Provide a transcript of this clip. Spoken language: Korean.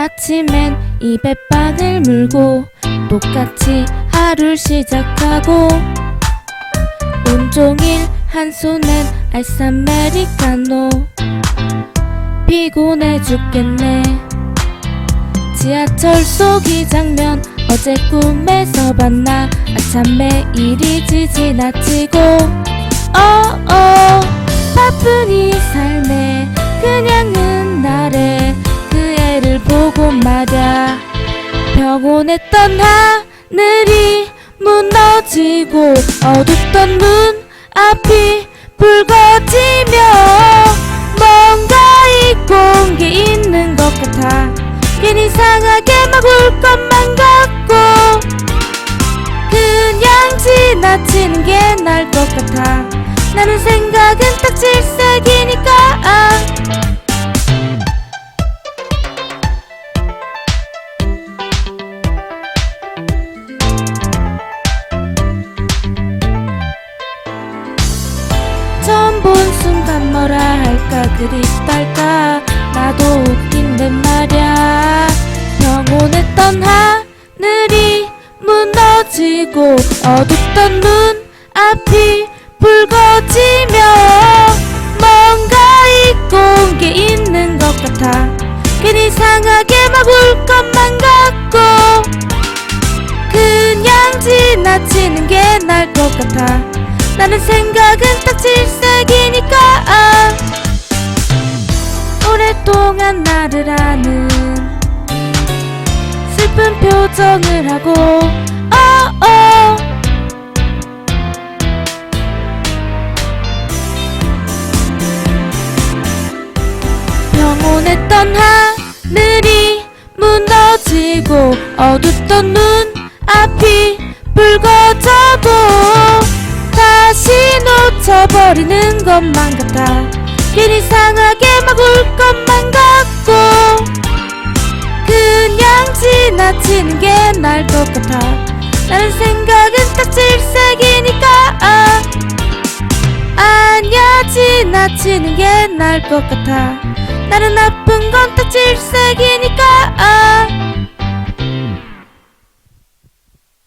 아침엔 입에 빵을 물고 똑같이 하루를 시작하고 온종일 한 손엔 아이스 아메리카노 피곤해 죽겠네. 지하철 속이 장면 어제 꿈에서 봤나? 아참 매일이 지 지나치고. 어어 바쁜 이 삶에 그냥 말야 평온했던 하늘이 무너지고 어둡던 문 앞이 붉어지며 뭔가 온게 있는 것 같아. 괜히 이상하게 막 울 것만 같고 그냥 지나치는 게 나을 것 같아. 나는 생각은 딱 질색 처음 본 순간 뭐라 할까? 그립달까? 나도 웃긴데 말야. 평온했던 하늘이 무너지고 어둡던 눈 앞이 붉어지며 뭔가 잊고 온 게 있는 것 같아. 괜히 이상하게 막 울 것만 같고 그냥 지나치는 게 나을 것 같아. 나는 생각은 딱질 아는 슬픈 표정을 하고 어, 어. 평온했던 하늘이 무너지고 어둡던 눈 앞이 붉어져도 다시 놓쳐버리는 것만 같아 괜히 이상하게 막울 것만 같 고 그냥 지나치는 게 나을 것 같아 나는 생각은 딱 질색이니까 아. 아니야 지나치는 게 나을 것 같아 나는 나쁜 건 딱 질색이니까 아.